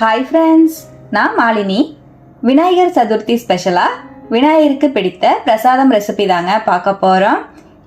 Hi friends நான் மாலினி. விநாயகர் சதுர்த்தி ஸ்பெஷலாக விநாயகருக்கு பிடித்த பிரசாதம் ரெசிபி தாங்க பார்க்க போகிறோம்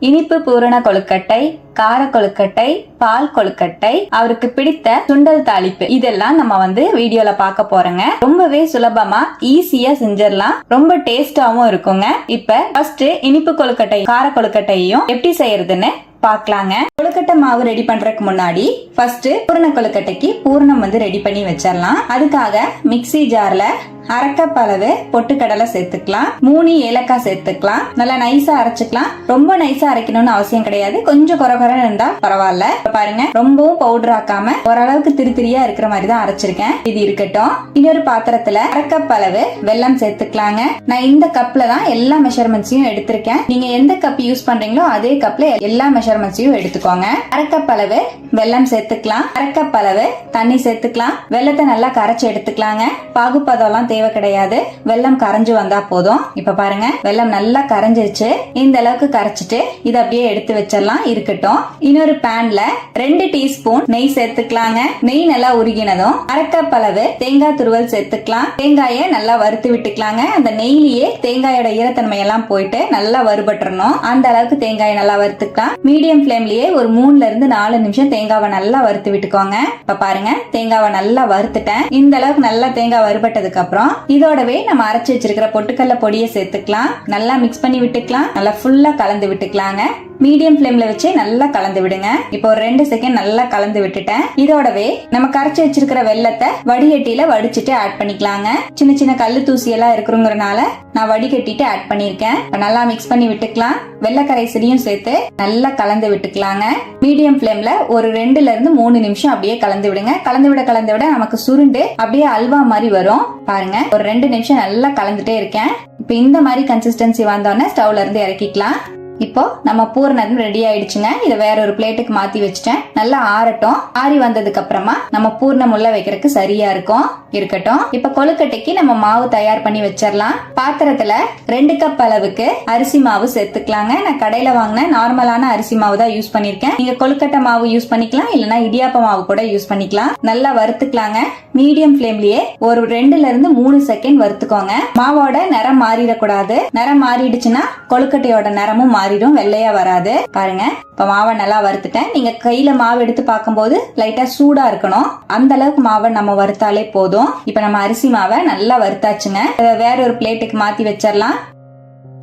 இனிப்பு பூரண கொழுக்கட்டை கார கொழுக்கட்டை பால் கொழுக்கட்டை அவருக்கு பிடித்த சுண்டல் தாளிப்பு. இதெல்லாம் நம்ம வந்து வீடியோல பார்க்க போறோங்க. ரொம்பவே சுலபமா ஈஸியா செஞ்சிடலாம். ரொம்ப டேஸ்டாவும் இருக்குங்க. இப்ப ஃபர்ஸ்ட் இனிப்பு கொழுக்கட்டை கார கொழுக்கட்டையும் எப்படி செய்யறதுன்னு பார்க்கலாங்க கொழுக்கட்டை மாவு ரெடி பண்றதுக்கு முன்னாடி ஃபர்ஸ்ட் பூரண கொழுக்கட்டைக்கு பூரணம் வந்து ரெடி பண்ணி வச்சிடலாம் அதுக்காக மிக்ஸி ஜார்ல அரைக்கப் அளவு பொட்டுக்கடலை சேர்த்துக்கலாம். மூணு ஏலக்காய் சேர்த்துக்கலாம். நல்லா நைஸா அரைச்சுக்கலாம். ரொம்ப நைஸா அரைக்கணும்னு அவசியம் கிடையாது. கொஞ்சம் குறை குறை இருந்தா பரவாயில்ல. பாருங்க ரொம்பவும் பவுடர் ஆக்காம ஓரளவுக்கு திரித்திரியா இருக்கிற மாதிரி தான் அரைச்சிருக்கேன். இது இருக்கட்டும். இன்னொரு பாத்திரத்துல அரைக்கப் அளவு வெல்லம் சேர்த்துக்கலாங்க. நான் இந்த கப்ல தான் எல்லா மெஷர்மெண்ட்ஸையும் எடுத்திருக்கேன். நீங்க எந்த கப் யூஸ் பண்றீங்களோ அதே கப்ல எல்லா மெஷர்மெண்ட்ஸையும் எடுத்துக்கோங்க. அரைக்கப்பளவு வெல்லம் சேர்த்துக்கலாம். அரைக்கப் அளவு தண்ணி சேர்த்துக்கலாம். வெள்ளத்தை நல்லா கரைச்சி எடுத்துக்கலாங்க. பாகுபதம்லாம் தேவை கிடையாது. வெல்லம் கரைஞ்சு வந்தா போதும். இப்ப பாருங்க வெல்லம் நல்லா கரைஞ்சிருச்சு. இந்த அளவுக்கு கரைச்சிட்டு இதை அப்படியே எடுத்து வச்சிடலாம். இருக்கட்டும். இன்னொரு பேன்ல ரெண்டு டீஸ்பூன் நெய் சேர்த்துக்கலாங்க. நெய் நல்லா உருகினதும் அரைக்கப் அளவு தேங்காய் துருவல் சேர்த்துக்கலாம். தேங்காயை நல்லா வறுத்து விட்டுக்கலாங்க. அந்த நெய்லயே தேங்காயோட ஈரத்தன்மை எல்லாம் போயிட்டு நல்லா வறுபட்டுறணும். அந்த அளவுக்கு தேங்காயை நல்லா வறுத்துக்கலாம். மீடியம் ஃபிளேம்லயே ஒரு மூணுல இருந்து நாலு நிமிஷம் தேங்காவை நல்லா வறுத்து விட்டுக்கோங்க. இப்ப பாருங்க தேங்காவை நல்லா வறுத்துட்டேன். இந்த அளவுக்கு நல்லா தேங்காய் வறுபட்டதுக்கு அப்புறம் இதோடவே நம்ம அரைச்சு வச்சிருக்கிற பொட்டுக்கல்ல பொடியை சேர்த்துக்கலாம். நல்லா மிக்ஸ் பண்ணி விட்டுக்கலாம். நல்லா ஃபுல்லா கலந்து விட்டுக்கலாங்க. மீடியம் ஃப்ளேம்ல வச்சு நல்லா கலந்து விடுங்க. இப்போ ஒரு ரெண்டு செகண்ட் நல்லா கலந்து விட்டுட்டேன். இதோடவே நம்ம கரைச்சி வச்சிருக்கிற வெள்ளத்தை வடிகட்டியில வடிச்சிட்டு ஆட் பண்ணிக்கலாங்க. சின்ன சின்ன கல்லு தூசி எல்லாம் இருக்கிறோங்கிறனால நான் வடிகட்டிட்டு ஆட் பண்ணிருக்கேன் நல்லா மிக்ஸ் பண்ணி விட்டுக்கலாம். வெள்ளக்கரை சிறியும் சேர்த்து நல்லா கலந்து விட்டுக்கலாங்க. மீடியம் ஃப்ளேம்ல ஒரு ரெண்டுல இருந்து மூணு நிமிஷம் அப்படியே கலந்து விடுங்க. கலந்து விட கலந்து விட நமக்கு சுருண்டு அப்படியே அல்வா மாதிரி வரும். பாருங்க ஒரு ரெண்டு நிமிஷம் நல்லா கலந்துட்டே இருக்கேன். இப்போ இந்த மாதிரி கன்சிஸ்டன்சி வந்தோடனே ஸ்டவ்ல இருந்து இறக்கிக்கலாம். இப்போ நம்ம பூரணம் ரெடி ஆயிடுச்சுங்க. இதை வேற ஒரு பிளேட்டுக்கு மாத்தி வச்சுட்டேன். நல்லா ஆறட்டும். ஆறி வந்ததுக்கு அப்புறமா நம்ம பூர்ணம் உள்ள வைக்கிறதுக்கு சரியா இருக்கும். இருக்கட்டும். இப்ப கொழுக்கட்டைக்கு நம்ம மாவு தயார் பண்ணி வச்சிடலாம் பாத்திரத்துல ரெண்டு கப் அளவுக்கு அரிசி மாவு சேர்த்துக்கலாங்க. நான் கடையில வாங்கின நார்மலான அரிசி மாவு தான் யூஸ் பண்ணிருக்கேன். நீங்க கொழுக்கட்டை மாவு யூஸ் பண்ணிக்கலாம். இல்லைன்னா இடியாப்ப மாவு கூட யூஸ் பண்ணிக்கலாம். நல்லா வறுத்துக்கலாங்க. மீடியம் ஃபிளேம்லயே ஒரு ரெண்டுல இருந்து மூணு செகண்ட் வறுத்துக்கோங்க. மாவோட நிறம் மாறிடக்கூடாது. நிறம் மாறிடுச்சுன்னா கொழுக்கட்டையோட நிறமும் மாறிடும் வெள்ளையா வராது. பாருங்க இப்ப மாவை நல்லா வறுத்துட்டேன். நீங்க கையில மாவு எடுத்து பார்க்கும்போது லைட்டா சூடா இருக்கணும். அந்த அளவுக்கு மாவை நம்ம வறுத்தாலே போதும். இப்ப நம்ம அரிசி மாவை நல்லா வறுத்தாச்சுங்க. வேற ஒரு பிளேட்டுக்கு மாத்தி வச்சிடலாம்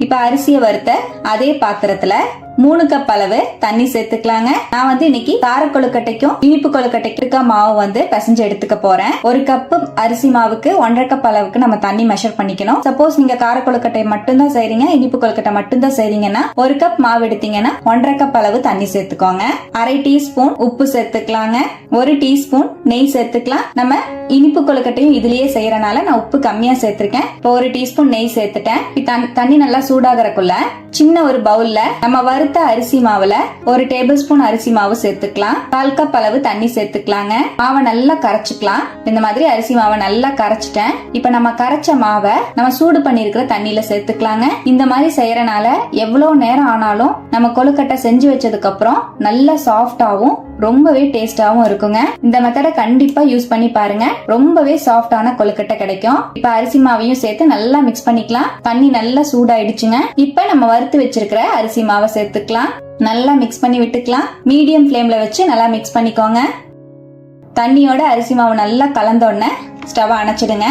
இப்ப அரிசியை வறுத்த அதே பாத்திரத்துல மூணு கப் அளவு தண்ணி சேர்த்துக்கலாங்க. நான் வந்து இன்னைக்கு கார கொழுக்கட்டைக்கும் இனிப்பு கொழுக்கட்டைக்கு இருக்க மாவு வந்து பிசைஞ்சு எடுத்துக்க போறேன். ஒரு கப்பு அரிசி மாவுக்கு ஒன்றரை கப் அளவுக்கு நம்ம தண்ணி மெஷர் பண்ணிக்கணும். சப்போஸ் நீங்க கார கொழுக்கட்டை மட்டும்தான் செய்றீங்க இனிப்பு கொழுக்கட்டை மட்டும்தான் செய்றீங்கன்னா ஒரு கப் மாவு எடுத்தீங்கன்னா ஒன்றரை கப் அளவு தண்ணி சேர்த்துக்கோங்க. அரை டீஸ்பூன் உப்பு சேர்த்துக்கலாங்க. ஒரு டீஸ்பூன் நெய் சேர்த்துக்கலாம். நம்ம இனிப்பு கொழுக்கட்டையும் இதுலயே செய்யறனால நான் உப்பு கம்மியா சேர்த்திருக்கேன். இப்போ ஒரு டீஸ்பூன் நெய் சேர்த்துட்டேன். தண்ணி- தண்ணி நல்லா சூடாகிறக்குள்ள சின்ன ஒரு பவுல்ல நம்ம வறுத்த அரிசி மாவுல ஒரு டேபிள் ஸ்பூன் அரிசி மாவு சேர்த்துக்கலாம். கால் கப் அளவு தண்ணி சேர்த்துக்கலாங்க. மாவை நல்லா கரைச்சுக்கலாம். இந்த மாதிரி அரிசி மாவை நல்லா கரைச்சிட்டேன். இப்ப நம்ம கரைச்ச மாவை நம்ம சூடு பண்ணிருக்கிற தண்ணியில சேர்த்துக்கலாங்க. இந்த மாதிரி செய்யறனால எவ்வளவு நேரம் ஆனாலும் நம்ம கொழுக்கட்டை செஞ்சு வச்சதுக்கு அப்புறம் நல்லா சாஃப்டாவும் ரொம்பவே டேஸ்டாவும் இருக்குங்க. இந்த மெத்தடை கண்டிப்பா யூஸ் பண்ணி பாருங்க. ரொம்பவே சாஃப்டான கொழுக்கட்டை கிடைக்கும். இப்ப அரிசி மாவையும் சேர்த்து நல்லா மிக்ஸ் பண்ணிக்கலாம். தண்ணி நல்லா சூடாயிடுச்சுங்க. இப்ப நம்ம வறுத்து வச்சிருக்கிற அரிசி மாவை சேர்த்துக்கலாம். நல்லா மிக்ஸ் பண்ணி விட்டுக்கலாம். மீடியம் ஃப்ளேம்ல வச்சு நல்லா மிக்ஸ் பண்ணிக்கோங்க. தண்ணியோட அரிசி மாவு நல்லா கலந்தோடனே ஸ்டவ் அணைச்சிடுங்க.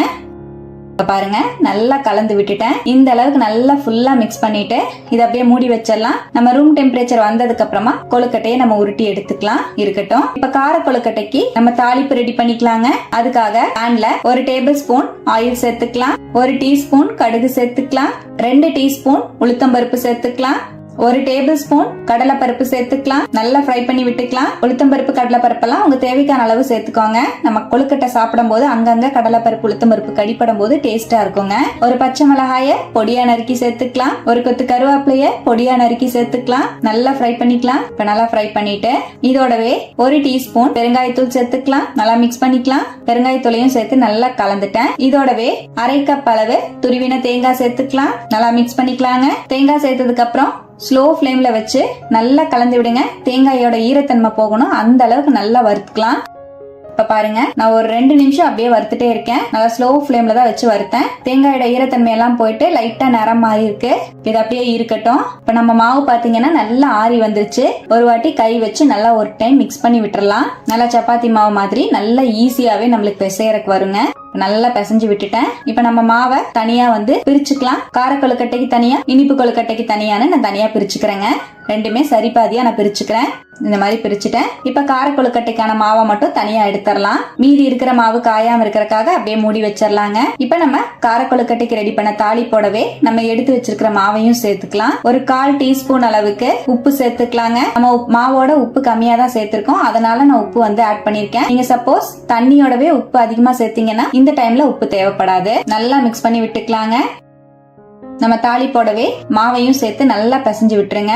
இப்ப பாருங்க நல்லா கலந்து விட்டுட்டேன். இந்த அளவுக்கு நல்லா ஃபுல்லா மிக்ஸ் பண்ணிட்டு இதை அப்படியே மூடி வச்சிடலாம். நம்ம ரூம் டெம்பரேச்சர் வந்ததுக்கு அப்புறமா கொழுக்கட்டையை நம்ம உருட்டி எடுத்துக்கலாம். இருக்கட்டும். இப்ப கார கொழுக்கட்டைக்கு நம்ம தாளிப்பு ரெடி பண்ணிக்கலாங்க. அதுக்காக பேன்ல ஒரு டேபிள் ஸ்பூன் ஆயில் சேர்த்துக்கலாம். ஒரு டீஸ்பூன் கடுகு சேர்த்துக்கலாம். ரெண்டு டீஸ்பூன் உளுத்தம்பருப்பு சேர்த்துக்கலாம். ஒரு டேபிள் ஸ்பூன் கடலைப்பருப்பு சேர்த்துக்கலாம். நல்லா ஃப்ரை பண்ணி விட்டுக்கலாம். உளுத்தம்பருப்பு கடலைப்பருப்பெல்லாம் உங்க தேவைக்கான அளவு சேர்த்துக்கோங்க. நம்ம கொழுக்கட்டை சாப்பிடும் போது அங்கங்க கடலைப்பருப்பு உளுத்தம்பருப்பு கடிப்படும் போது டேஸ்டா இருக்குங்க. ஒரு பச்சை மிளகாய பொடியா நறுக்கி சேர்த்துக்கலாம். ஒரு கொத்து கருவேப்பிலைய பொடியா நறுக்கி சேர்த்துக்கலாம். நல்லா ஃப்ரை பண்ணிக்கலாம். இப்ப நல்லா ஃப்ரை பண்ணிட்டு இதோடவே ஒரு டீஸ்பூன் பெருங்காயத்தூள் சேர்த்துக்கலாம். நல்லா மிக்ஸ் பண்ணிக்கலாம். பெருங்காயத்தூளையும் சேர்த்து நல்லா கலந்துட்டேன். இதோடவே அரை கப் அளவு துருவின தேங்காய் சேர்த்துக்கலாம். நல்லா மிக்ஸ் பண்ணிக்கலாங்க. தேங்காய் சேர்த்ததுக்கு அப்புறம் ஸ்லோ ஃப்ளேம்ல வச்சு நல்லா கலந்து விடுங்க. தேங்காயோட ஈரத்தன்மை போகணும். அந்த அளவுக்கு நல்லா வறுத்துக்கலாம். இப்ப பாருங்க நான் ஒரு ரெண்டு நிமிஷம் அப்படியே வறுத்துட்டே இருக்கேன். நல்லா ஸ்லோ ஃப்ளேம்ல தான் வச்சு வறுத்தேன். தேங்காயோட ஈரத்தன்மை எல்லாம் போயிட்டு லைட்டா நிறம் மாறி இருக்கு. இது அப்படியே இருக்கட்டும். இப்ப நம்ம மாவு பாத்தீங்கன்னா நல்லா ஆறி வந்துருச்சு. ஒரு வாட்டி கை வச்சு நல்லா ஒரு டைம் மிக்ஸ் பண்ணி விட்டுறலாம். நல்லா சப்பாத்தி மாவு மாதிரி நல்லா ஈஸியாவே நம்மளுக்கு பிசையறக்கு வருங்க. நல்லா பிசைஞ்சு விட்டுட்டேன். இப்ப நம்ம மாவை தனியா வந்து பிரிச்சுக்கலாம். கார கொழுக்கட்டைக்கு தனியா இனிப்பு கொழுக்கட்டைக்கு தனியான்னு நான் தனியா பிரிச்சுக்கிறேங்க. ரெண்டுமே சரிபாதியா நான் பிரிச்சுக்கிறேன். இந்த மாதிரி பிரிச்சுட்டேன். இப்ப கார கொழுக்கட்டைக்கான மாவை மட்டும் தனியா எடுத்துடலாம். மீதி இருக்கிற மாவு காயாம இருக்கிறக்காக அப்படியே மூடி வச்சிடலாங்க. இப்ப நம்ம கார கொழுக்கட்டைக்கு ரெடி பண்ண தாலி போடவே நம்ம எடுத்து வச்சிருக்கிற மாவையும் சேர்த்துக்கலாம். ஒரு கால் டீஸ்பூன் அளவுக்கு உப்பு சேர்த்துக்கலாங்க. நம்ம உப்- மாவோட உப்பு கம்மியா தான் சேர்த்திருக்கோம். அதனால நான் உப்பு வந்து ஆட் பண்ணிருக்கேன் நீங்க சப்போஸ் தண்ணியோடவே உப்பு அதிகமா சேர்த்தீங்கன்னா இந்த டைம்ல உப்பு தேவைப்படாது. நல்லா மிக்ஸ் பண்ணி விட்டுக்கலாங்க. நம்ம தாலி போடவே மாவையும் சேர்த்து நல்லா பிசைஞ்சு விட்டுருங்க.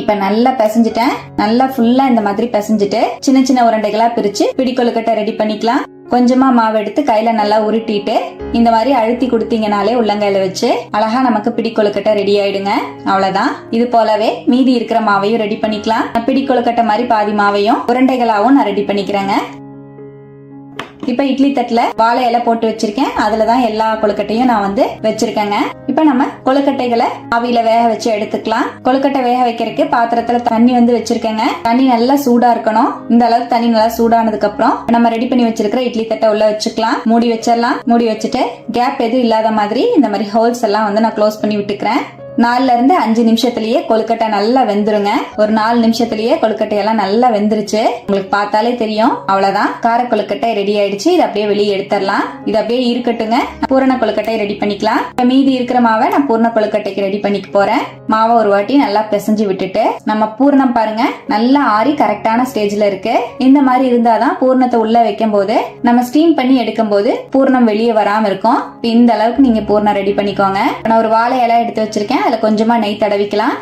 இப்ப நல்லா பிசைஞ்சிட்டேன். நல்லா ஃபுல்லா இந்த மாதிரி பிசைஞ்சிட்டு சின்ன சின்ன உருண்டைகளா பிரிச்சு பிடி கொழுக்கட்டை ரெடி பண்ணிக்கலாம். கொஞ்சமா மாவு எடுத்து கையில நல்லா உருட்டிட்டு இந்த மாதிரி அழுத்தி கொடுத்தீங்கனாலே உள்ளங்கையில வச்சு அழகா நமக்கு பிடி கொழுக்கட்டை ரெடி ஆயிடுங்க. அவ்வளவுதான். இது போலவே மீதி இருக்கிற மாவையும் ரெடி பண்ணிக்கலாம். பிடி கொழுக்கட்டை மாதிரி பாதி மாவையும் உருண்டைகளாவும் நான் ரெடி பண்ணிக்கிறேங்க. இப்ப இட்லி தட்டுல வாழை இலை போட்டு வச்சிருக்கேன். அதுலதான் எல்லா கொழுக்கட்டையும் நான் வந்து வச்சிருக்கேங்க. இப்ப நம்ம கொழுக்கட்டைகளை ஆவியில வேக வச்சு எடுத்துக்கலாம். கொழுக்கட்டை வேக வைக்கிறதுக்கு பாத்திரத்துல தண்ணி வந்து வச்சிருக்கேங்க. தண்ணி நல்லா சூடா இருக்கணும். இந்த அளவுக்கு தண்ணி நல்லா சூடானதுக்கு அப்புறம் நம்ம ரெடி பண்ணி வச்சிருக்கிற இட்லி தட்டை உள்ள வச்சுக்கலாம். மூடி வச்சிடலாம். மூடி வச்சுட்டு கேப் எதுவும் இல்லாத மாதிரி இந்த மாதிரி ஹோல்ஸ் எல்லாம் வந்து நான் க்ளோஸ் பண்ணி விட்டுக்கிறேன். நாலுல இருந்து அஞ்சு நிமிஷத்துலயே கொழுக்கட்டை நல்லா வெந்துருங்க. ஒரு நாலு நிமிஷத்துலயே கொழுக்கட்டையெல்லாம் நல்லா வெந்துருச்சு. உங்களுக்கு பார்த்தாலே தெரியும். அவ்வளவுதான். கார கொழுக்கட்டை ரெடி ஆயிடுச்சு. இதை அப்படியே வெளியே எடுத்துடலாம். இது அப்படியே இருக்கட்டுங்க. பூரண கொழுக்கட்டை ரெடி பண்ணிக்கலாம். இப்ப மீதி இருக்கிற மாவை நான் பூரண கொழுக்கட்டைக்கு ரெடி பண்ணிக்க போறேன். மாவை ஒரு வாட்டி நல்லா பிசைஞ்சு விட்டுட்டு நம்ம பூரணம் பாருங்க. நல்லா ஆறி கரெக்டான ஸ்டேஜ்ல இருக்கு. இந்த மாதிரி இருந்தாதான் பூரணத்தை உள்ள வைக்கும் போது நம்ம ஸ்டீம் பண்ணி எடுக்கும் போது பூரணம் வெளியே வராம இருக்கும். இந்த அளவுக்கு நீங்க பூரணம் ரெடி பண்ணிக்கோங்க. நான் ஒரு வாழை இலை எடுத்து வச்சிருக்கேன். அதுல கொஞ்சமா நெய் தடவிக்கலாம்.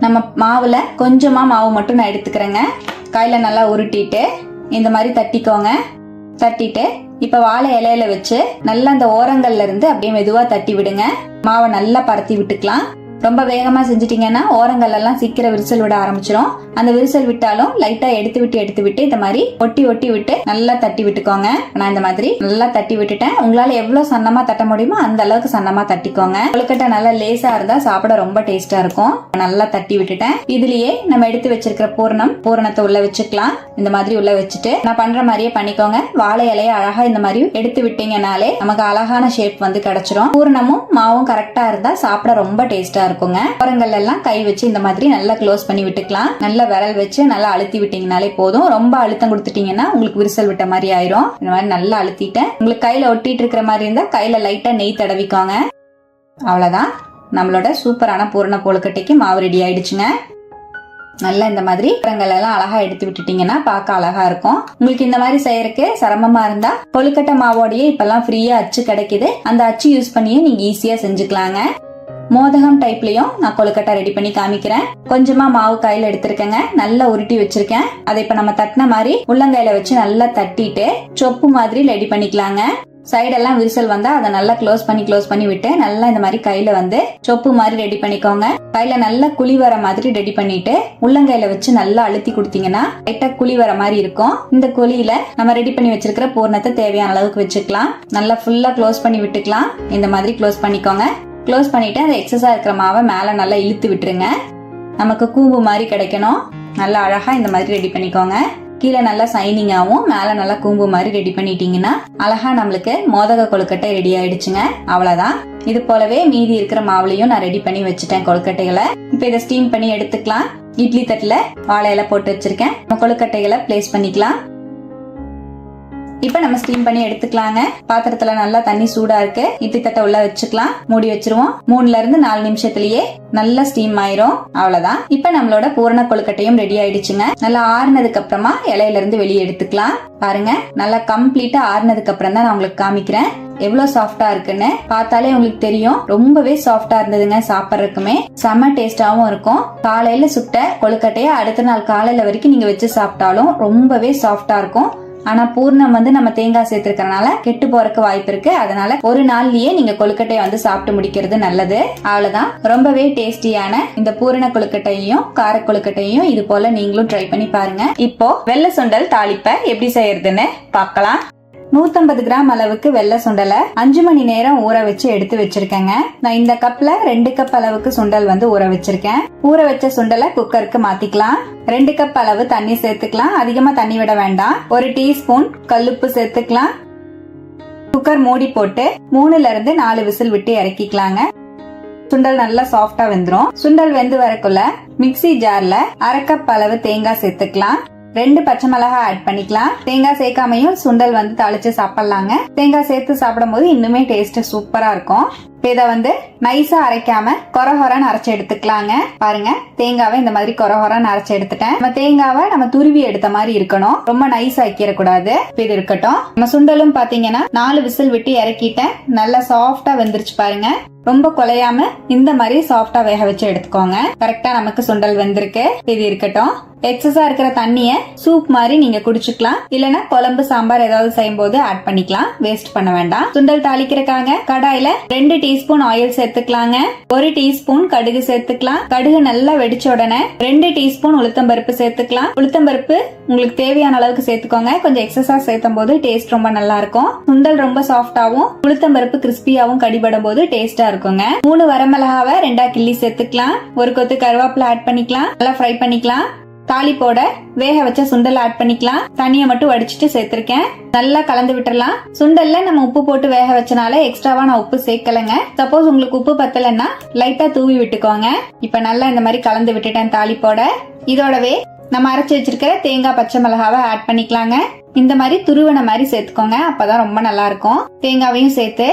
நம்ம மாவுல கொஞ்சமா மாவு மட்டும் நான் எடுத்துக்கிறேங்க. கையில நல்லா உருட்டிட்டு இந்த மாதிரி தட்டிக்கோங்க. தட்டிட்டு இப்ப வாழை இலையில வச்சு நல்லா அந்த ஓரங்கள்ல இருந்து அப்படியே மெதுவா தட்டி விடுங்க. மாவை நல்லா பரத்தி விட்டுக்கலாம். ரொம்ப வேகமா செஞ்சிட்டீங்கன்னா ஓரங்கள் எல்லாம் சீக்கிரம் விரிசல் விட ஆரம்பிச்சிடும் அந்த விரிசல் விட்டாலும் லைட்டா எடுத்து விட்டு எடுத்து விட்டு இந்த மாதிரி ஒட்டி ஒட்டி விட்டு நல்லா தட்டி விட்டுக்கோங்க. நான் இந்த மாதிரி நல்லா தட்டி விட்டுட்டேன். உங்களால எவ்வளவு சன்னமா தட்ட முடியுமோ அந்த அளவுக்கு சன்னமா தட்டிக்கோங்க. கொழுக்கட்டை நல்லா லேசா இருந்தா சாப்பிட ரொம்ப டேஸ்டா இருக்கும். நல்லா தட்டி விட்டுட்டேன். இதுலயே நம்ம எடுத்து வச்சிருக்கிற பூரணம் பூரணத்தை உள்ள வச்சுக்கலாம். இந்த மாதிரி உள்ள வச்சுட்டு நான் பண்ற மாதிரியே பண்ணிக்கோங்க. வாழை இலைய அழகா இந்த மாதிரி எடுத்து விட்டீங்கனாலே நமக்கு அழகான ஷேப் வந்து கிடைச்சிரும். பூரணமும் மாவும் கரெக்டா இருந்தா சாப்பிட ரொம்ப டேஸ்டா இருக்குங்க. ஓரங்கள் எல்லாம் கை வச்சு இந்த மாதிரி நல்லா க்ளோஸ் பண்ணி விட்டுக்கலாம். நல்லா விரல் வச்சு நல்லா அழுத்தி விட்டீங்கனாலே போதும். ரொம்ப அழுத்தம் கொடுத்துட்டீங்கன்னா உங்களுக்கு விரிசல் விட்ட மாதிரி ஆயிரும். இந்த மாதிரி நல்லா அழுத்திட்டேன். உங்களுக்கு கையில ஒட்டிட்டு இருக்கிற மாதிரி இருந்தா கையில லைட்டா நெய் தடவிக்கோங்க. அவ்வளவுதான். நம்மளோட சூப்பரான பூரண கொழுக்கட்டைக்கு மாவு ரெடி ஆயிடுச்சுங்க. நல்லா இந்த மாதிரி பழங்கள் எல்லாம் அழகா எடுத்து விட்டுட்டீங்கன்னா பார்க்க அழகா இருக்கும். உங்களுக்கு இந்த மாதிரி செய்யறதுக்கு சிரமமா இருந்தா கொழுக்கட்டை மாவோடையே இப்பெல்லாம் ஃப்ரீயா அச்சு கிடைக்குது. அந்த அச்சு யூஸ் பண்ணியே நீங்க ஈஸியா செஞ்சுக்கலாங்க. மோதகம் டைப்லயும் நான் கொழுக்கட்டை ரெடி பண்ணி காமிக்கிறேன். கொஞ்சமா மாவு கையில எடுத்திருக்கேங்க. நல்லா உருட்டி வச்சிருக்கேன். அதை இப்ப நம்ம தட்டின மாதிரி உள்ளங்கையில வச்சு நல்லா தட்டிட்டு சொப்பு மாதிரி ரெடி பண்ணிக்கலாங்க. சைடெல்லாம் விரிசல் வந்தா அதை நல்லா க்ளோஸ் பண்ணி க்ளோஸ் பண்ணி விட்டு நல்லா இந்த மாதிரி கையில வந்து சொப்பு மாதிரி ரெடி பண்ணிக்கோங்க. கையில நல்லா குழி வர மாதிரி ரெடி பண்ணிட்டு உள்ளங்கையில வச்சு நல்லா அழுத்தி கொடுத்தீங்கன்னா லைட்டா குழி வர மாதிரி இருக்கும். இந்த குழியில நம்ம ரெடி பண்ணி வச்சிருக்கிற பூர்ணத்தை தேவையான அளவுக்கு வச்சுக்கலாம். நல்லா ஃபுல்லா க்ளோஸ் பண்ணி விட்டுக்கலாம். இந்த மாதிரி க்ளோஸ் பண்ணிக்கோங்க. க்ளோஸ் பண்ணிவிட்டு அந்த எக்ஸஸாக இருக்கிற மாவை மேலே நல்லா இழுத்து விட்டுருங்க. நமக்கு கூம்பு மாதிரி கிடைக்கணும். நல்லா அழகாக இந்த மாதிரி ரெடி பண்ணிக்கோங்க. கீழே நல்லா சைனிங்காகவும் மேலே நல்லா கூம்பு மாதிரி ரெடி பண்ணிட்டீங்கன்னா அழகாக நம்மளுக்கு மோதக கொழுக்கட்டை ரெடி ஆயிடுச்சுங்க. அவ்வளோதான் இது போலவே மீதி இருக்கிற மாவுலையும் நான் ரெடி பண்ணி வச்சுட்டேன் கொழுக்கட்டைகளை. இப்போ இதை ஸ்டீம் பண்ணி எடுத்துக்கலாம். இட்லி தட்டில் வாழை போட்டு வச்சிருக்கேன். கொழுக்கட்டைகளை பிளேஸ் பண்ணிக்கலாம். இப்ப நம்ம ஸ்டீம் பண்ணி எடுத்துக்கலாங்க. பாத்திரத்துல நல்லா தண்ணி சூடா இருக்கு. இட்லி தட்டை உள்ள வச்சுக்கலாம். மூடி வச்சிருவோம். மூணுல இருந்து நாலு நிமிஷத்துலயே நல்லா ஸ்டீம் ஆயிரும். அவ்வளவுதான். இப்ப நம்மளோட பூரண கொழுக்கட்டையும் ரெடி ஆயிடுச்சுங்க. நல்லா ஆறுனதுக்கு அப்புறமா இலையில இருந்து வெளியே எடுத்துக்கலாம். பாருங்க. நல்லா கம்ப்ளீட்டா ஆறுனதுக்கு அப்புறம் தான் நான் உங்களுக்கு காமிக்கிறேன். எவ்வளவு சாஃப்டா இருக்குன்னு. பார்த்தாலே உங்களுக்கு தெரியும். ரொம்பவே சாஃப்டா இருந்ததுங்க சாப்பிட்றதுக்குமே. செம்ம டேஸ்டாவும் இருக்கும். காலையில சுட்ட கொழுக்கட்டையை அடுத்த நாள் காலையில வரைக்கும் நீங்க வச்சு சாப்பிட்டாலும் ரொம்பவே சாஃப்டா இருக்கும். ஆனா பூர்ணம் வந்து நம்ம தேங்காய் சேர்த்திருக்கறனால கெட்டு போறதுக்கு வாய்ப்பு இருக்கு. அதனால ஒரு நாள்லயே நீங்க கொழுக்கட்டையை வந்து சாப்பிட்டு முடிக்கிறது நல்லது. அவ்வளவுதான். ரொம்பவே டேஸ்டியான இந்த பூரண கொழுக்கட்டையும் கார கொழுக்கட்டையும் இது போல நீங்களும் ட்ரை பண்ணி பாருங்க. இப்போ வெள்ளை சுண்டல் தாளிப்பை எப்படி செய்யறதுன்னு பார்க்கலாம். 150 கிராம் அளவுக்கு வெள்ளை சுண்டலை அஞ்சு மணி நேரம் ஊற வச்சு எடுத்து வச்சிருக்கேங்க. நான் இந்த கப்ல ரெண்டு கப் அளவுக்கு சுண்டல் வந்து ஊற வச்சிருக்கேன். ஊற வச்ச சுண்டலை குக்கருக்கு மாத்திக்கலாம். ரெண்டு கப் அளவு தண்ணி சேர்த்துக்கலாம். அதிகமா தண்ணி விட வேண்டாம். ஒரு டீஸ்பூன் கல்லுப்பு சேர்த்துக்கலாம். குக்கர் மூடி போட்டு மூணுல இருந்து நாலு விசில் விட்டு இறக்கிக்கலாங்க. சுண்டல் நல்லா சாஃப்டா வெந்துரும். சுண்டல் வெந்து வரக்குள்ள மிக்ஸி ஜார்ல அரை கப் அளவு தேங்காய் சேர்த்துக்கலாம். ரெண்டு பச்சை மிளகா ஆட் பண்ணிக்கலாம். தேங்காய் சேர்க்காமையும் சுண்டல் வந்து தாளிச்சு சாப்பிடலாங்க. தேங்காய் சேர்த்து சாப்பிடும்போது இன்னுமே டேஸ்ட் சூப்பரா இருக்கும். இதை வந்து நைஸா அரைக்காம கொரஹொரன்னு அரைச்சு எடுத்துக்கலாங்க. பாருங்க தேங்காவை இந்த மாதிரி கொரஹொரன்னு அரைச்சு எடுத்துட்டேன். நம்ம தேங்காவை நம்ம துருவி எடுத்த மாதிரி இருக்கணும். ரொம்ப நைஸ் ஆக்கிட கூடாது இது இருக்கட்டும். நம்ம சுண்டலும் பாத்தீங்கன்னா நாலு விசில் விட்டு இறக்கிட்டேன். நல்லா சாஃப்டா வெந்துருச்சு பாருங்க. ரொம்ப குலையாம இந்த மாதிரி சாஃப்டா வேக வச்சு எடுத்துக்கோங்க. கரெக்டா நமக்கு சுண்டல் வெந்திருக்கு. இது இருக்கட்டும். எக்ஸஸா இருக்கிற தண்ணிய சூப் மாதிரி நீங்க குடிச்சுக்கலாம். இல்லனா குழம்பு சாம்பார் ஏதாவது செய்யும் போது ஆட் பண்ணிக்கலாம். வேஸ்ட் பண்ண வேண்டாம். சுண்டல் தாளிக்கிறக்காங்க கடாயில ரெண்டு டீஸ்பூன் ஆயில் சேர்த்துக்கலாங்க. ஒரு டீஸ்பூன் கடுகு சேர்த்துக்கலாம். கடுகு நல்லா வெடிச்ச உடனே ரெண்டு டீஸ்பூன் உளுத்தம்பருப்பு சேர்த்துக்கலாம். உளுத்தம்பருப்பு உங்களுக்கு தேவையான அளவுக்கு சேர்த்துக்கோங்க. கொஞ்சம் எக்ஸசா சேர்த்தும் போது டேஸ்ட் ரொம்ப நல்லா இருக்கும். சுண்டல் ரொம்ப சாஃப்டாவும் உளுத்தம்பருப்பு கிறிஸ்பியாவும் கடிபடும் போது டேஸ்டா இருக்குங்க. மூணு வரமிளகாவை ரெண்டா கிள்ளி சேர்த்துக்கலாம். ஒரு கொத்து கருவேப்பிலை ஆட் பண்ணிக்கலாம். நல்லா ஃப்ரை பண்ணிக்கலாம். தாளிப்போட வேக வச்ச சுண்டல் ஆட் பண்ணிக்கலாம். தண்ணியை மட்டும் வடிச்சிட்டு சேர்த்திருக்கேன். நல்லா கலந்து விட்டுறலாம். சுண்டல்ல நம்ம உப்பு போட்டு வேக வச்சனால எக்ஸ்ட்ராவா நான் உப்பு சேர்க்கலங்க. சப்போஸ் உங்களுக்கு உப்பு பத்தலைன்னா லைட்டா தூவி விட்டுக்கோங்க. இப்ப நல்லா இந்த மாதிரி கலந்து விட்டுட்டேன் தாளிப்போட இதோடவே நம்ம அரைச்சு வச்சிருக்கிற தேங்காய் பச்சை மிளகாவை ஆட் பண்ணிக்கலாங்க. இந்த மாதிரி துருவன மாதிரி சேர்த்துக்கோங்க. அப்பதான் ரொம்ப நல்லா இருக்கும் தேங்காவையும் சேர்த்து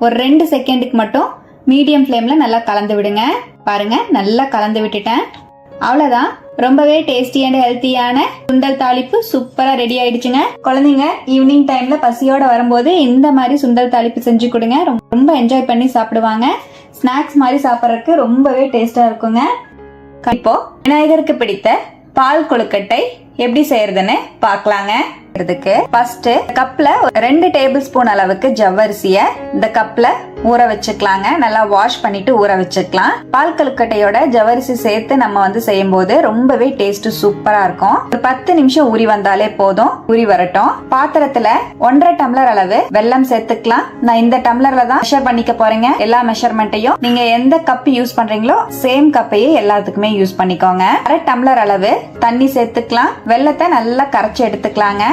ஒரு ரெண்டு செகண்டுக்கு மட்டும் மீடியம் ஃப்ளேம்ல நல்லா கலந்து விடுங்க. பாருங்க நல்லா கலந்து விட்டுட்டேன். அவ்வளவுதான். ரொம்பவே டேஸ்டி அண்ட் ஹெல்த்தியான சுண்டல் தாளிப்பு சூப்பரா ரெடி ஆயிடுச்சுங்க. குழந்தைங்க ஈவினிங் டைம்ல பசியோட வரும்போது இந்த மாதிரி சுண்டல் தாளிப்பு செஞ்சு கொடுங்க. ரொம்ப- என்ஜாய் பண்ணி சாப்பிடுவாங்க. ஸ்நாக்ஸ் மாதிரி சாப்பிட்றதுக்கு ரொம்பவே டேஸ்டா இருக்குங்க. இப்போ விநாயகருக்கு பிடித்த பால் கொழுக்கட்டை எப்படி செய்யறதுன்னு பார்க்கலாங்க. இதுக்கு ஃபர்ஸ்ட் கப்ல ரெண்டு டேபிள் ஸ்பூன் அளவுக்கு ஜவ்வரிசிய இந்த கப்ல ஊற வச்சுக்கலாங்க. நல்லா வாஷ் பண்ணிட்டு ஊற வச்சுக்கலாம். பால் கழுக்கட்டையோட ஜவரிசி சேர்த்து நம்ம வந்து செய்யும் போது ரொம்பவே டேஸ்ட் சூப்பரா இருக்கும். ஒரு பத்து நிமிஷம் ஊறி வந்தாலே போதும். ஊறி வரட்டும். பாத்திரத்துல ஒன்றரை டம்ளர் அளவு வெல்லம் சேர்த்துக்கலாம். நான் இந்த டம்ளர்ல தான் மெஷர் பண்ணிக்க போறேங்க. எல்லா மெஷர்மெண்ட்டையும் நீங்க எந்த கப் யூஸ் பண்றீங்களோ சேம் கப்பையே எல்லாத்துக்குமே யூஸ் பண்ணிக்கோங்க. அரை டம்ளர் அளவு தண்ணி சேர்த்துக்கலாம். வெல்லத்தை நல்லா கரைச்சி எடுத்துக்கலாங்க.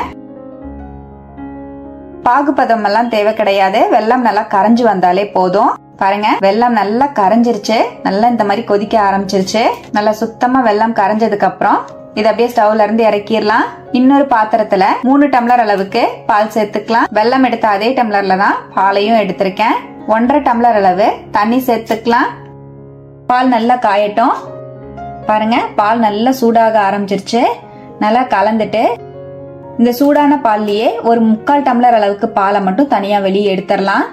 பாகுபதம் எல்லாம் தேவை கிடையாது. வெல்லம் நல்லா கரைஞ்சு வந்தாலே போதும். பாருங்க வெல்லம் நல்லா கரைஞ்சிருச்சு. நல்லா இந்த மாதிரி கொதிக்க ஆரம்பிச்சிருச்சு. நல்லா சுத்தமா வெள்ளம் கரைஞ்சதுக்கு அப்புறம் இதை அப்படியே ஸ்டவ்ல இருந்து இறக்கிடலாம். இன்னொரு பாத்திரத்துல மூணு டம்ளர் அளவுக்கு பால் சேர்த்துக்கலாம். வெல்லம் எடுத்த அதே டம்ளர்ல தான் பாலையும் எடுத்திருக்கேன். ஒன்றரை டம்ளர் அளவு தண்ணி சேர்த்துக்கலாம். பால் நல்லா காயட்டும். பாருங்க பால் நல்லா சூடாக ஆரம்பிச்சிருச்சு. நல்லா கலந்துட்டு இந்த சூடான பால்லயே ஒரு முக்கால் டம்ளர் அளவுக்கு பாலை மட்டும் தனியா வெளியே எடுத்துடலாம்.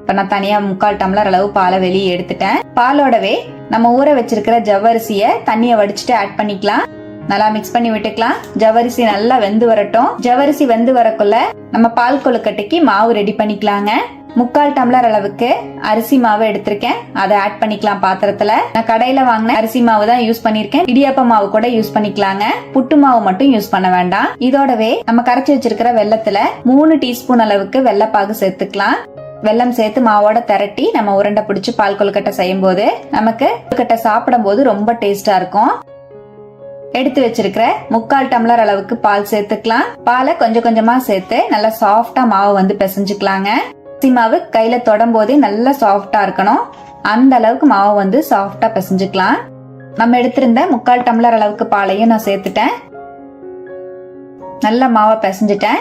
இப்ப நான் தனியா முக்கால் டம்ளர் அளவு பாலை வெளியே எடுத்துட்டேன். பாலோடவே நம்ம ஊற வச்சிருக்கிற ஜவ்வரிசிய தண்ணிய வடிச்சிட்டு ஆட் பண்ணிக்கலாம். நல்லா மிக்ஸ் பண்ணி விட்டுக்கலாம். ஜவரிசி நல்லா வெந்து வரட்டும். ஜவரிசி வெந்து வரக்குள்ள நம்ம பால் கொழுக்கட்டைக்கு மாவு ரெடி பண்ணிக்கலாங்க. முக்கால் டம்ளர் அளவுக்கு அரிசி மாவு எடுத்திருக்கேன். அதை ஆட் பண்ணிக்கலாம் பாத்திரத்துல. நான் கடையில வாங்கின அரிசி மாவு தான் யூஸ் பண்ணிருக்கேன். இடியாப்ப மாவு கூட யூஸ் பண்ணிக்கலாங்க. புட்டு மாவு மட்டும் யூஸ் பண்ண வேண்டாம். இதோடவே நம்ம கரைச்சி வச்சிருக்கிற வெள்ளத்துல மூணு டீஸ்பூன் அளவுக்கு வெள்ளப்பாகு சேர்த்துக்கலாம். வெல்லம் சேர்த்து மாவோட திரட்டி நம்ம உருண்டை பிடிச்சி பால் கொழுக்கட்டை செய்யும் போது நமக்கு கொழுக்கட்டை சாப்பிடும் போது ரொம்ப டேஸ்டா இருக்கும். எடுத்து வச்சிருக்கிற முக்கால் டம்ளர் அளவுக்கு பால் சேர்த்துக்கலாம். பாலை கொஞ்சம் கொஞ்சமா சேர்த்து நல்லா சாஃப்டா மாவு வந்து பிசைஞ்சுக்கலாங்க. அரிசி மாவு கையில தொடும் போதே நல்லா சாஃப்டா இருக்கணும். அந்த அளவுக்கு மாவு வந்து சாஃப்டா பிசைஞ்சுக்கலாம். நம்ம எடுத்திருந்த முக்கால் டம்ளர் அளவுக்கு பாலையும் நான் சேர்த்துட்டேன். நல்ல மாவை பிசைஞ்சிட்டேன்.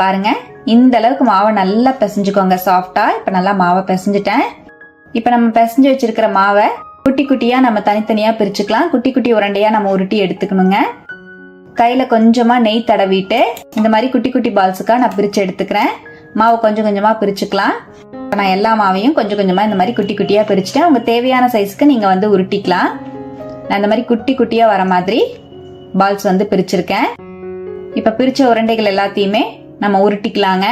பாருங்க இந்த அளவுக்கு மாவை நல்லா பிசைஞ்சுக்கோங்க சாஃப்டா இப்ப நல்லா மாவை பிசைஞ்சிட்டேன். இப்ப நம்ம பிசைஞ்சு வச்சிருக்கிற மாவை குட்டி குட்டியா நம்ம தனித்தனியா பிரிச்சுக்கலாம். குட்டி குட்டி உருண்டையா நம்ம உருட்டி எடுத்துக்கணுங்க. கையில கொஞ்சமா நெய் தடவிட்டு இந்த மாதிரி குட்டி குட்டி பால்ஸுக்கா நான் பிரிச்சு எடுத்துக்கிறேன். மாவை கொஞ்சம் கொஞ்சமா பிரிச்சுக்கலாம். இப்போ நான் எல்லா மாவையும் கொஞ்சம் கொஞ்சமா இந்த மாதிரி குட்டி குட்டியா பிரிச்சுட்டேன் உங்க தேவையான சைஸ்க்கு நீங்க வந்து உருட்டிக்கலாம். நான் இந்த மாதிரி குட்டி குட்டியா வர மாதிரி பால்ஸ் வந்து பிரிச்சிருக்கேன். இப்போ பிரிச்ச உருண்டைகள் எல்லாத்தையுமே நம்ம உருட்டிக்கலாங்க.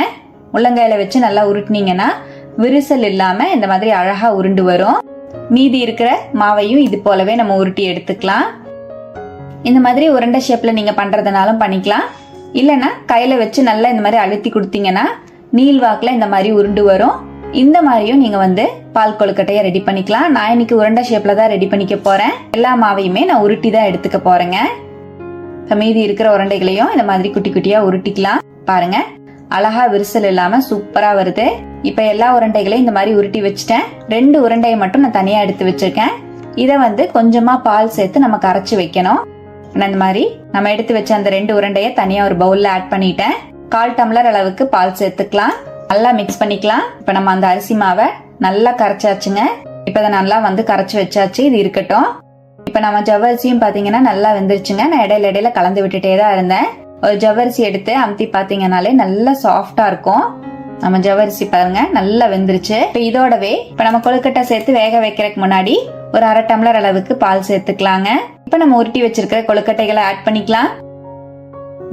உள்ளங்கையில வச்சு நல்லா உருட்டினீங்கன்னா விரிசல் இல்லாம இந்த மாதிரி அழகா உருண்டு வரும். மீதி இருக்கிற மாவையும் இது போலவே நம்ம உருட்டி எடுத்துக்கலாம். இந்த மாதிரி உருண்டை ஷேப்பில் நீங்கள் பண்ணுறதுனாலும் பண்ணிக்கலாம். இல்லைன்னா கையில் வச்சு நல்லா இந்த மாதிரி அழுத்தி கொடுத்தீங்கன்னா நீள்வாக்கில் இந்த மாதிரி உருண்டு வரும். இந்த மாதிரியும் நீங்கள் வந்து பால் கொழுக்கட்டையை ரெடி பண்ணிக்கலாம். நான் இன்னைக்கு உருண்டை ஷேப்பில் தான் ரெடி பண்ணிக்க போகிறேன் எல்லா மாவையுமே நான் உருட்டி தான் எடுத்துக்க போகிறேங்க இப்போ மீதி இருக்கிற உருண்டைகளையும் இந்த மாதிரி குட்டி குட்டியாக உருட்டிக்கலாம். பாருங்க. அழகா விரிசல் இல்லாமல் சூப்பராக வருது. இப்ப எல்லா உருண்டைகளையும் இந்த மாதிரி உருட்டி வச்சுட்டேன். ரெண்டு உருண்டையை மட்டும் நான் தனியா எடுத்து வச்சிருக்கேன். இதை வந்து கொஞ்சமா பால் சேர்த்து நம்ம கரைச்சி வைக்கணும். நான் இந்த மாதிரி நம்ம எடுத்து வச்ச அந்த ரெண்டு உருண்டையை தனியா ஒரு பவுல்ல ஆட் பண்ணிட்டேன். கால் டம்ளர் அளவுக்கு பால் சேர்த்துக்கலாம். நல்லா மிக்ஸ் பண்ணிக்கலாம். இப்ப நம்ம அந்த அரிசி மாவை நல்லா கரைச்சாச்சுங்க. இப்ப அதை நல்லா வந்து கரைச்சி வச்சாச்சு. இது இருக்கட்டும். இப்ப நம்ம ஜவ்வரிசியும் பாத்தீங்கன்னா நல்லா வெந்துருச்சுங்க. நான் இடையில இடையில கலந்து விட்டுட்டே தான் இருந்தேன். ஒரு ஜவ்வரிசி எடுத்து அமுத்தி பாத்தீங்கன்னாலே நல்லா சாஃப்டா இருக்கும். நம்ம ஜவ்வரிசி பாருங்க நல்லா வெந்துருச்சு. இப்போ இதோடவே இப்போ நம்ம கொழுக்கட்டை சேர்த்து வேக வைக்கிறதுக்கு முன்னாடி ஒரு அரை டம்ளர் அளவுக்கு பால் சேர்த்துக்கலாங்க. இப்போ நம்ம உருட்டி வச்சிருக்கிற கொழுக்கட்டைகளை ஆட் பண்ணிக்கலாம்.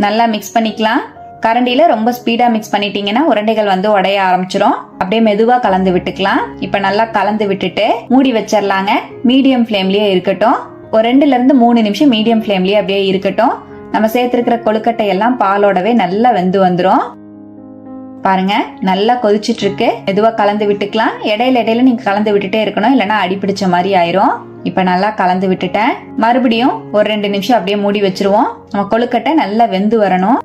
நல்லா மிக்ஸ் பண்ணிக்கலாம். கரண்டியில ரொம்ப ஸ்பீடா மிக்ஸ் பண்ணிட்டீங்கன்னா உருண்டைகள் வந்து உடைய ஆரம்பிச்சிரும். அப்படியே மெதுவா கலந்து விட்டுக்கலாம். இப்ப நல்லா கலந்து விட்டுட்டு மூடி வச்சிடலாங்க மீடியம் ஃப்ளேம்லயே இருக்கட்டும். ஒரு ரெண்டுல இருந்து மூணு நிமிஷம் மீடியம் ஃப்ளேம்லயே அப்படியே இருக்கட்டும். நம்ம சேர்த்திருக்கிற கொழுக்கட்டை எல்லாம் பாலோடவே நல்லா வெந்து வந்துரும். பாருங்க. நல்லா கொதிச்சிட்டு இருக்கு கலந்து விட்டுக்கலாம். இடையில இடையில நீங்க கலந்து விட்டுட்டே இருக்கணும். இல்லைன்னா அடி பிடிச்ச மாதிரி ஆயிரும். இப்ப நல்லா கலந்து விட்டுட்டேன். மறுபடியும் ஒரு ரெண்டு நிமிஷம் அப்படியே மூடி வச்சிருவோம். நம்ம கொழுக்கட்டை நல்லா வெந்து வரணும்.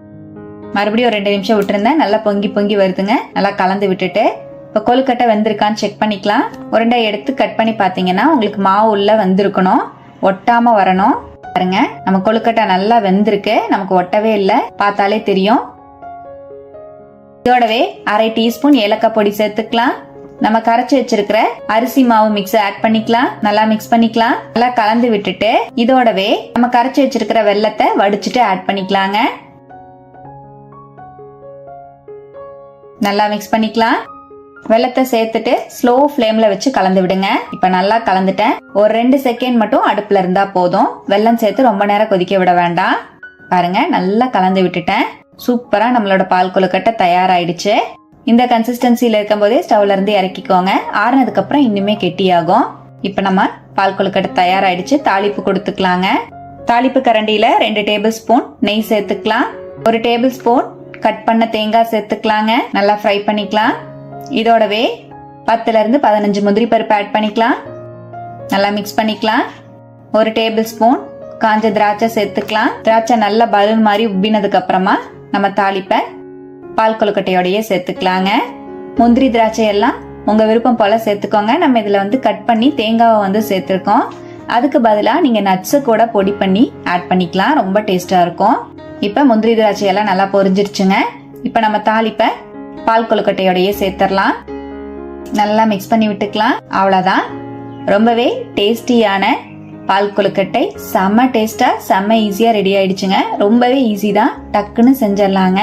மறுபடியும் ஒரு ரெண்டு நிமிஷம் விட்டுருந்தேன். நல்லா பொங்கி பொங்கி வருதுங்க. நல்லா கலந்து விட்டுட்டு. இப்போ கொழுக்கட்டை வெந்திருக்கான்னு செக் பண்ணிக்கலாம். உருண்டை எடுத்து கட் பண்ணி பார்த்தீங்கன்னா உங்களுக்கு மாவு உள்ள வந்திருக்கணும். ஒட்டாம வரணும். பாருங்க. நம்ம கொழுக்கட்டை நல்லா வெந்திருக்கு. நமக்கு ஒட்டவே இல்லை. பார்த்தாலே தெரியும். இதோடவே அரை டீஸ்பூன் ஏலக்காய் பொடி சேர்த்துக்கலாம். நம்ம கரைச்சி வச்சிருக்கிற அரிசி மாவு மிக்ஸ் ஆட் பண்ணிக்கலாம். நல்லா மிக்ஸ் பண்ணிக்கலாம். நல்லா கலந்து விட்டுட்டு இதோடவே நம்ம கரைச்சி வச்சிருக்கிற வெள்ளத்தை வடிச்சிட்டு ஆட் பண்ணிக்கலாங்க. நல்லா மிக்ஸ் பண்ணிக்கலாம். வெள்ளத்தை சேர்த்துட்டு ஸ்லோ ஃப்ளேம்ல வச்சு கலந்து விடுங்க. இப்ப நல்லா கலந்துட்டேன். ஒரு ரெண்டு செகண்ட் மட்டும் அடுப்புல இருந்தா போதும். வெள்ளம் சேர்த்து ரொம்ப நேரம் கொதிக்க விட வேண்டாம். பாருங்க நல்லா கலந்து விட்டுட்டேன். சூப்பரா நம்மளோட பால் கொழுக்கட்டை தயாராயிடுச்சு. இந்த கன்சிஸ்டன்சியில் இருக்கும் போதே ஸ்டவ்ல இருந்து இறக்கிக்கோங்க. ஆறுனதுக்கு அப்புறம் இன்னுமே கெட்டியாகும். இப்ப நம்ம பால் கொழுக்கட்டை தயாராயிடுச்சு. தாளிப்பு கொடுத்துக்கலாங்க. தாளிப்பு கரண்டியில ரெண்டு டேபிள் ஸ்பூன் நெய் சேர்த்துக்கலாம். ஒரு டேபிள் ஸ்பூன் கட் பண்ண தேங்காய் சேர்த்துக்கலாங்க. நல்லா ஃப்ரை பண்ணிக்கலாம். இதோடவே பத்துல இருந்து பதினஞ்சு முந்திரி பருப்பு ஆட் பண்ணிக்கலாம். நல்லா மிக்ஸ் பண்ணிக்கலாம். ஒரு டேபிள் ஸ்பூன் காஞ்ச திராட்சை சேர்த்துக்கலாம். திராட்சை நல்லா பலூன் மாதிரி உப்பினதுக்கு அப்புறமா நம்ம தாளிப்பை பால் கொழுக்கட்டையோடயே சேர்த்துக்கலாங்க. முந்திரி திராட்சை எல்லாம் உங்க விருப்பம் போல சேர்த்துக்கோங்க. நம்ம இதுல வந்து கட் பண்ணி தேங்காவை வந்து சேர்த்துருக்கோம். அதுக்கு பதிலாக நீங்க நட்ஸு கூட பொடி பண்ணி ஆட் பண்ணிக்கலாம். ரொம்ப டேஸ்டா இருக்கும். இப்ப முந்திரி திராட்சை எல்லாம் நல்லா பொரிஞ்சிருச்சுங்க. இப்ப நம்ம தாளிப்பை பால் கொழுக்கட்டையோடயே சேர்த்துடலாம் நல்லா மிக்ஸ் பண்ணி விட்டுக்கலாம். அவ்வளோதான் ரொம்பவே டேஸ்டியான பால் கொழுக்கட்டை. செம்ம டேஸ்டா செம்ம ஈஸியா ரெடி ஆயிடுச்சுங்க. ரொம்பவே ஈஸி தான். டக்குன்னு செஞ்சிடலாங்க.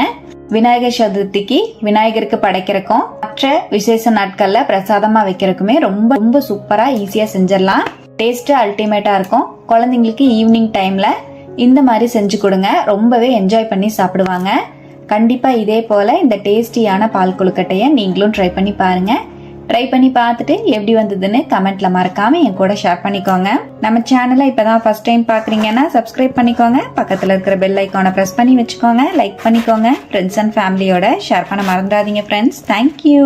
விநாயகர் சதுர்த்திக்கு விநாயகருக்கு படைக்கிறக்கும் மற்ற விசேஷ நாட்கள்ல பிரசாதமா வைக்கிறக்குமே ரொம்ப ரொம்ப சூப்பரா ஈஸியா செஞ்சிடலாம். டேஸ்ட் அல்டிமேட்டா இருக்கும். குழந்தைங்களுக்கு ஈவினிங் டைம்ல இந்த மாதிரி செஞ்சு கொடுங்க. ரொம்பவே என்ஜாய் பண்ணி சாப்பிடுவாங்க. கண்டிப்பா இதே போல இந்த டேஸ்டியான பால் கொழுக்கட்டையை நீங்களும் ட்ரை பண்ணி பாருங்க. ட்ரை பண்ணி பார்த்துட்டு எப்படி வந்ததுன்னு கமெண்ட்ல மறக்காம என் கூட ஷேர் பண்ணிக்கோங்க. நம்ம சேனலை இப்பதான் ஃபர்ஸ்ட் டைம் பாக்குறீங்கன்னா சப்ஸ்கிரைப் பண்ணிக்கோங்க. பக்கத்துல இருக்கிற பெல் ஐக்கானை பிரஸ் பண்ணி வச்சுக்கோங்க. லைக் பண்ணிக்கோங்க. ஃப்ரெண்ட்ஸ் அண்ட் ஃபேமிலியோட ஷேர் பண்ண மறந்துடாதீங்க ஃப்ரெண்ட்ஸ் தேங்க்யூ